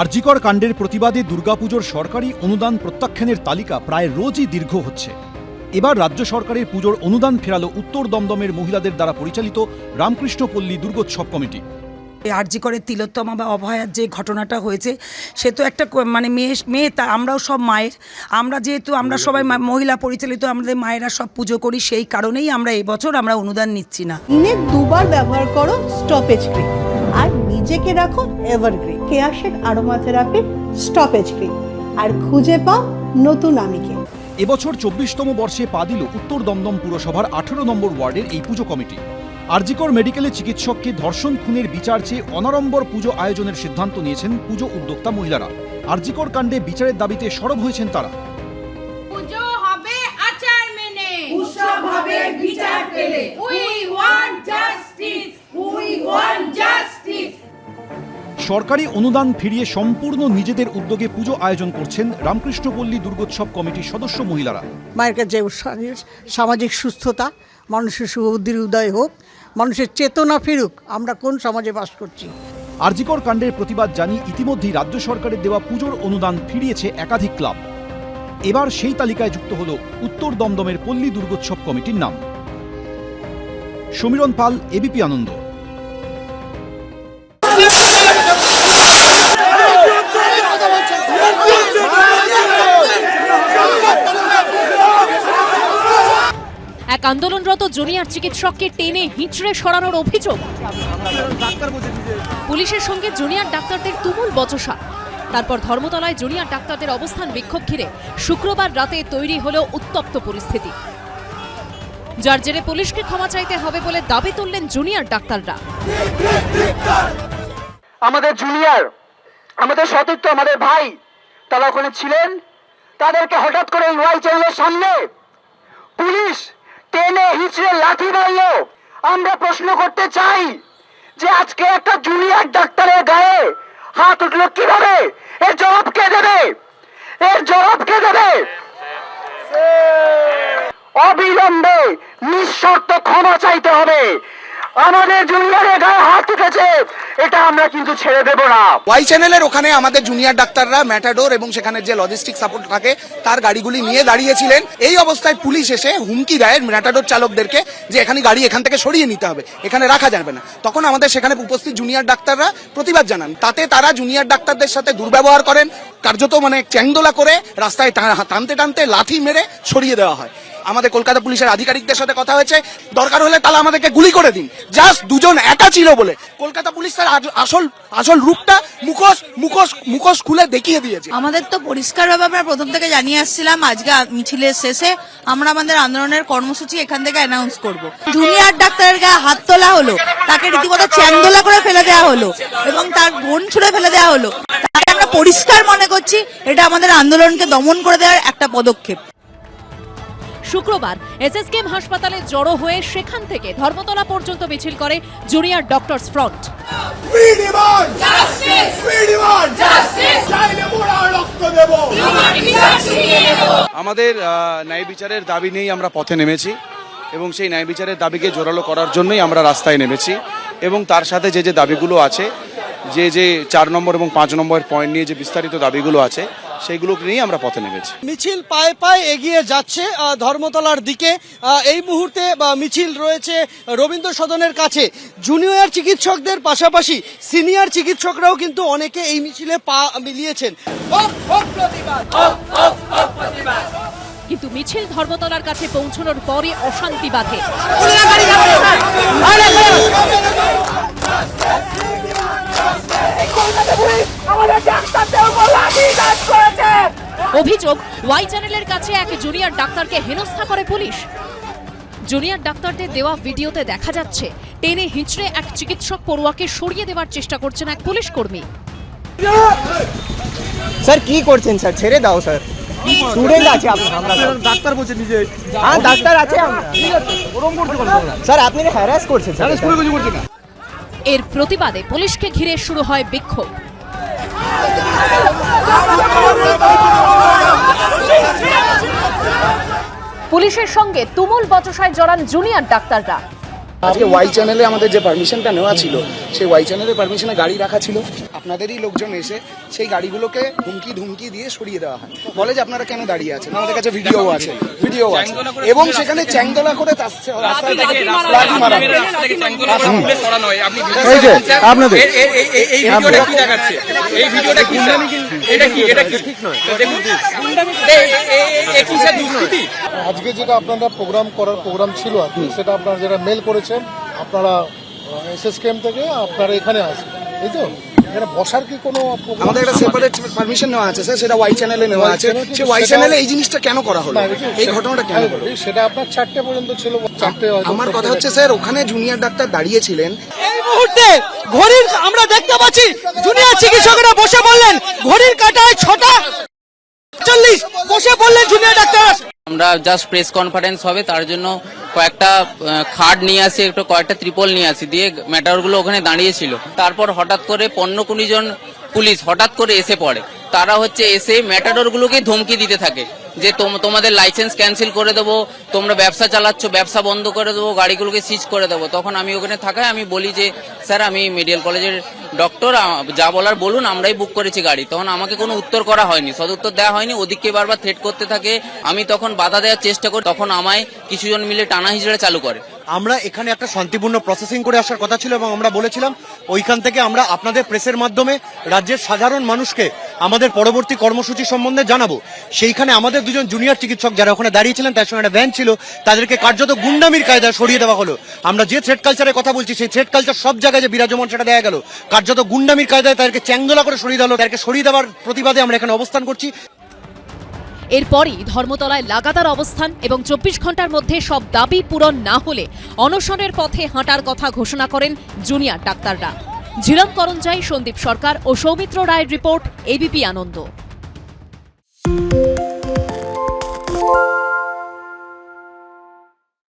আরজিকর কাণ্ডের প্রতিবাদে দুর্গাপুজোর সরকারি অনুদান প্রত্যাখ্যানের তালিকা প্রায় রোজই দীর্ঘ হচ্ছে। এবার রাজ্য সরকারের পুজোর অনুদান ফেরালো উত্তর দমদমের মহিলাদের দ্বারা পরিচালিত রামকৃষ্ণপল্লী দুর্গোৎসব কমিটি। আরজি করে তিলোত্তমা বা অভয়ার যে ঘটনাটা হয়েছে সে তো একটা মানে মেয়ে মেয়ে তা আমরাও সব মায়ের। আমরা যেহেতু আমরা সবাই মহিলা পরিচালিত আমাদের মায়েরা সব পুজো করি সেই কারণেই আমরা এবছর আমরা অনুদান নিচ্ছি না। দিনে দুবার ব্যবহার করো স্টপেজ ক্রিম। আর নিজেকে রাখো evergreen Keya Seth aromatherapy stop age cream আর খুঁজে পাও নতুন আমিকে। এবছর চব্বিশতম বর্ষে পা দিল উত্তর দমদম পুরসভার আঠেরো নম্বর ওয়ার্ডের এই পুজো কমিটি। আরজিকর মেডিকেলে চিকিৎসককে ধর্ষণ খুনের বিচার চেয়ে অনাড়ম্বর পুজো আয়োজনের সিদ্ধান্ত নিয়েছেন পুজো উদ্যোক্তা মহিলারা। আরজিকর কাণ্ডে বিচারের দাবিতে সরব হয়েছেন তারা। সরকারি অনুদান ফিরিয়ে সম্পূর্ণ নিজেদের উদ্যোগে পুজো আয়োজন করছেন রামকৃষ্ণপল্লী দুর্গোৎসব কমিটির সদস্য মহিলারা। মায়ের কাছে সামাজিক সুস্থতা মানুষের সুবুদ্ধির উদয় হোক মানুষের চেতনা ফিরুক আমরা কোন সমাজে বাস করছি? আরজিকর কাণ্ডের প্রতিবাদ জানিয়ে ইতিমধ্যেই রাজ্য সরকারের দেওয়া পুজোর অনুদান ফিরিয়েছে একাধিক ক্লাব। এবার সেই তালিকায় যুক্ত হল উত্তর দমদমের পল্লী দুর্গোৎসব কমিটির নাম। সমীরণ পাল এবিপি আনন্দ। আন্দোলনরত জুনিয়র চিকিৎসককে টেনে হিঁচড়ে সরানোর অভিযোগ। পুলিশের সঙ্গে জুনিয়র ডাক্তারদের তুমুল বচসা। তারপর ধর্মতলায় জুনিয়র ডাক্তারদের অবস্থান বিক্ষোভ ঘিরে শুক্রবার রাতে তৈরি হলো উত্তপ্ত পরিস্থিতি। যার জেরে পুলিশকে ক্ষমা চাইতে হবে বলে দাবি তুললেন জুনিয়র ডাক্তাররা। আমাদের জুনিয়র, আমাদের সতীর্থ, আমাদের ভাই, তারা ওখানে ছিলেন। তাদেরকে হঠাৎ করে ওয়াই চ্যানেলের সামনে পুলিশ টেনে হিচড়ে লাঠি মারলো। আমরা প্রশ্ন করতে চাই যে আজকে একটা জুনিয়র ডাক্তারের গায়ে হাত উঠল কীভাবে? এর জবাব কে দেবে? এর জবাব কে দেবে? অবিলম্বে নিঃশর্ত ক্ষমা চাইতে হবে। আমাদের জুনিয়রের গায়ে হাত এটা আমরা কিন্তু ছেড়ে দেব না। ওয়াই চ্যানেলের ওখানে আমাদের জুনিয়র ডাক্তাররা ম্যাটাডোর এবং সেখানে যে লজিস্টিক সাপোর্ট থাকে, তার গাড়িগুলি নিয়ে দাঁড়িয়েছিলেন। এই অবস্থায় পুলিশ এসে হুমকি দেয় ম্যাটাডোর চালকদেরকে যে এখানে গাড়ি এখান থেকে সরিয়ে নিতে হবে, এখানে রাখা যাবে না। তখন আমাদের সেখানে উপস্থিত জুনিয়র ডাক্তাররা প্রতিবাদ জানান। তাতে তারা জুনিয়র ডাক্তারদের সাথে দুর্ব্যবহার করেন, কার্যত মানে চ্যাংদোলা করে রাস্তায় টানতে টানতে লাথি মেরে সরিয়ে দেওয়া হয়। আমাদের কলকাতা পুলিশের আধিকারিকদের সাথে কথা হয়েছে। দরকার হলে তাহলে আমাদেরকে গুলি করে দিন। জাস্ট দুজন একা ছিল বলে। কলকাতা পুলিশ তার আসল আসল রূপটা মুখোশ মুখোশ মুখোশ খুলে দেখিয়ে দিয়েছে। আমাদের তো পরিষ্কারভাবে আমরা প্রথম থেকে জানিয়ে আসছিলাম, আজকে মিছিলের শেষে আমরা আমাদের আন্দোলনের কর্মসূচি এখান থেকে অ্যানাউন্স করব। জুনিয়র ডাক্তারের গায়ে হাত তোলা হলো, তাকে রীতিমতো চ্যাংদোলা করে ফেলে দেওয়া হলো এবং তার বোন ছুড়ে ফেলে দেওয়া হলো। তাকে আমরা পরিষ্কার মনে করছি, এটা আমাদের আন্দোলনকে দমন করে দেওয়ার একটা পদক্ষেপ। শুক্রবার এসএসকেএম হাসপাতালে জড়ো হয়ে সেখান থেকে ধর্মতলা পর্যন্ত মিছিল করে জুনিয়র ডক্টরস ফ্রন্ট। আমাদের ন্যায় বিচারের দাবি নিয়েই আমরা পথে নেমেছি এবং সেই ন্যায় বিচারের দাবিকে জোরালো করার জন্যই আমরা রাস্তায় নেমেছি এবং তার সাথে যে যে দাবিগুলো আছে যে যে চার নম্বর এবং পাঁচ নম্বর পয়েন্ট নিয়ে যে বিস্তারিত দাবিগুলো আছে সেইগুলো নিয়েই আমরা পথে নেমেছি। মিছিল পায়ে পায়ে এগিয়ে যাচ্ছে আহ, ধর্মতলার দিকে। এই মুহূর্তে মিছিল রয়েছে রবীন্দ্র সদনের কাছে। জুনিয়র চিকিৎসকদের পাশাপাশি সিনিয়র চিকিৎসকরাও কিন্তু অনেকে এই মিছিলে পা মিলিয়েছেন। কিন্তু মিছিল ধর্মতলার কাছে পৌঁছানোর পরই অশান্তি বাধে। অভিযোগ ওয়াই চ্যানেলের কাছে এক জুনিয়র ডাক্তারকে হেনস্থা করে পুলিশ। জুনিয়র ডাক্তারদের দেওয়া ভিডিওতে দেখা যাচ্ছে টেনে হিঁচড়ে এক চিকিৎসক পড়ুয়াকে সরিয়ে দেওয়ার চেষ্টা করছেন এক পুলিশ কর্মী। স্যার কি করছেন স্যার? ছেড়ে দাও স্যার। স্টুডেন্ট আছে আমরা ডাক্তার বলছে নিজে। হ্যাঁ ডাক্তার আছে স্যার আপনি হ্যারাস করছেন স্যার। এর প্রতিবাদে পুলিশকে ঘিরে শুরু হয় বিক্ষোভ। পুলিশের সঙ্গে তুমুল বচসায় জড়ান জুনিয়র ডাক্তাররা। আজকে ওয়াই চ্যানেলে আমাদের যে পারমিশনটা নেওয়া ছিল, সেই ওয়াই চ্যানেলের পারমিশনে গাড়ি রাখা ছিল। আপনাদেরই লোকজন এসে সেই গাড়িগুলোকে হুমকি ধুমকি দিয়ে সরিয়ে দেওয়া হয়। বলে যে আপনারা কেন দাঁড়িয়ে আছেন? আমাদের কাছে ভিডিও আছে ভিডিও আছে। এবং সেখানে চ্যাংদোলা করে আপনাদের। আজকে যেটা আপনারা প্রোগ্রাম করার প্রোগ্রাম ছিল আর কি, সেটা আপনারা যেটা মেল করেছেন আপনারা এস এস কেম থেকে আপনারা এখানে আসেন। এই তো? এখানে বসার কি কোনো আমাদের একটা সেপারেট পারমিশন নেওয়া আছে স্যার সেটা ওয়াই চ্যানেলে নেওয়া আছে। সেই ওয়াই চ্যানেলে এই জিনিসটা কেন করা হলো? এই ঘটনাটা কেন আমি হলো? সেটা আপনার চারটে পর্যন্ত ছিল চারটে আমার কথা হচ্ছে স্যার ওখানে জুনিয়র ডাক্তার দাঁড়িয়েছিলেন। এই মুহূর্তে ঘড়ির আমরা দেখতে পাচ্ছি জুনিয়র চিকিৎসকেরা বসে বললেন ঘড়ির কাটায় ছটা চল্লিশ বসে বললেন জুনিয়র ডাক্তার আমরা জাস্ট প্রেস কনফারেন্স হবে, তার জন্য কয়েকটা খাট নিয়ে আসি, একটু কয়েকটা ত্রিপল নিয়ে আসি, দিয়ে ম্যাটারগুলো ওখানে দাঁড়িয়েছিল তারপর হঠাৎ করে পণ্য কুড়ি জন পুলিশ হঠাৎ করে এসে পড়ে। তারা হচ্ছে এসে ম্যাটাডোরগুলোকে ধমকি দিতে থাকে যে তোম- তোমাদের লাইসেন্স ক্যান্সেল করে দেবো, তোমরা ব্যবসা চালাচ্ছ, ব্যবসা বন্ধ করে দেবো, গাড়িগুলোকে সিজ করে দেবো। তখন আমি ওখানে থাকায় আমি বলি যে, স্যার, আমি মেডিকেল কলেজের ডক্টর যা বলার বলুন, আমরাই বুক করেছি গাড়ি। তখন আমাকে কোনো উত্তর করা হয়নি, সদুত্তর দেওয়া হয়নি, ওদিককে বারবার থ্রেট করতে থাকে। আমি তখন বাধা দেওয়ার চেষ্টা করি, তখন আমায় কিছুজন মিলে টানা হিজড়ে চালু করে। আমরা এখানে একটা শান্তিপূর্ণ প্রসেসিং করে আসার কথা ছিল এবং আমরা বলেছিলাম, ওইখান থেকে আমরা আপনাদের প্রেসের মাধ্যমে রাজ্যের সাধারণ মানুষকে আমাদের পরবর্তী কর্মসূচি সম্বন্ধে জানাব। সেইখানে আমাদের দুজন জুনিয়র চিকিৎসক যারা ওখানে দাঁড়িয়েছিলেন, তার সঙ্গে একটা ভ্যান ছিল, তাদেরকে কার্যত গুন্ডামির কায়দায় সরিয়ে দেওয়া হলো। আমরা যে থ্রেড কালচারের কথা বলছি, সেই থ্রেড কালচার সব জায়গায় যে বিরাজমান সেটা দেওয়া গেল। কার্যত গুন্ডামির কায়দায় তাদেরকে চ্যাংদোলা করে সরিয়ে দেওয়া হলো, তাদেরকে সরিয়ে দেওয়ার প্রতিবাদে আমরা এখানে অবস্থান করছি। এরপরই ধর্মতলায় লাগাতার অবস্থান এবং চব্বিশ ঘণ্টার মধ্যে সব দাবি পূরণ না হলে অনশনের পথে হাঁটার কথা ঘোষণা করেন জুনিয়র ডাক্তাররা। ঝিলম করঞ্জাই, সন্দীপ সরকার ও সৌমিত্র রায়ের রিপোর্ট, এবিপি আনন্দ।